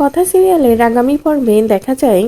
কথা সিরিয়ালের আগামী পর্বে দেখা যায়,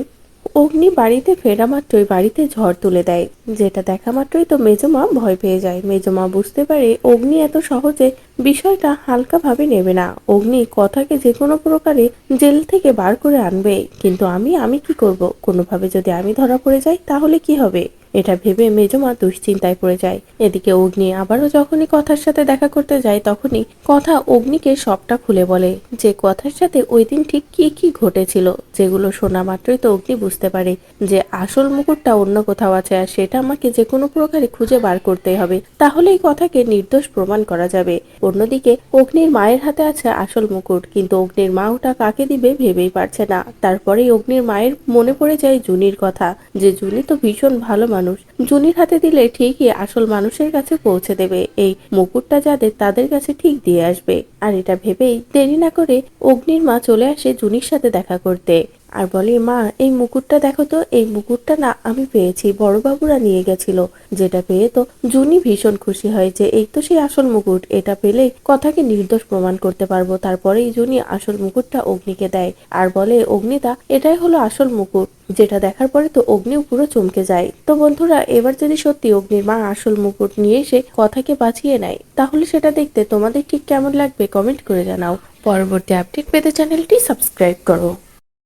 অগ্নি বাড়িতে ফেরা মাত্রই বাড়িতে ঝড় তুলে দেয়। যেটা দেখা মাত্রই তো মেজমা ভয় পেয়ে যায়। মেজমা বুঝতে পারে অগ্নি এত সহজে বিষয়টা হালকাভাবে নেবে না। অগ্নি কথাকে যে কোনো প্রকারে জেল থেকে বার করে আনবে। কিন্তু আমি আমি কি করব? কোনোভাবে যদি আমি ধরা পড়ে যাই, তাহলে কি হবে? এটা ভেবে মেজমা দুশ্চিন্তায় পড়ে যায়। এদিকে অগ্নি আবারও যখনই কথার সাথে দেখা করতে যায়, তখনই কথা অগ্নিকে সবটা খুলে বলে যে, কথার সাথে ওই দিন ঠিক কি কি ঘটেছিল, যেগুলো শোনা মাত্রই তো অগ্নি বুঝতে পারে যে, আসল মুকুটটা অন্য কোথাও আছে আর সেটা আমাকে যে কোনো প্রকারে খুঁজে বার করতে হবে। তাহলে এই কথাকে নির্দোষ প্রমাণ করা যাবে। অন্যদিকে, অগ্নির মায়ের হাতে আছে আসল মুকুট, কিন্তু অগ্নির মা ওটা কাকে দিবে ভেবেই পারছে না। তারপরেই অগ্নির মায়ের মনে পড়ে যায় জুনির কথা, যে, জুনি তো ভীষণ ভালো মানুষ। জুনির হাতে দিলে ঠিকই আসল মানুষের কাছে পৌঁছে দেবে। এই মুকুটটা যাদের, তাদের কাছে ঠিক দিয়ে আসবে। আর এটা ভেবেই দেরি না করে অগ্নির মা চলে আসে জুনির সাথে দেখা করতে। আর বলে, মা, এই মুকুটটা দেখো তো, এই মুকুটটা না আমি পেয়েছি, বড়বাবুরা নিয়ে গেছিল। যেটা পেয়ে তো জুনি ভীষণ খুশি হয় যে এই তো সেই আসল মুকুট, এটা পেলেই কথাকে নির্দোষ প্রমাণ করতে পারব। তারপরেই জুনি আসল মুকুটটা অগ্নিকে দেয়। আর বলে অগ্নিতা এটাই হলো আসল মুকুট। যেটা দেখার পরে তো অগ্নিও পুরো চমকে যায়। তো বন্ধুরা, এবার যদি সত্যি অগ্নির মা আসল মুকুট নিয়ে এসে কথাকে বাঁচিয়ে নেয়, তাহলে সেটা দেখতে তোমাদের ঠিক কেমন লাগবে কমেন্ট করে জানাও। পরবর্তী আপডেট পেতে চ্যানেলটি সাবস্ক্রাইব করো।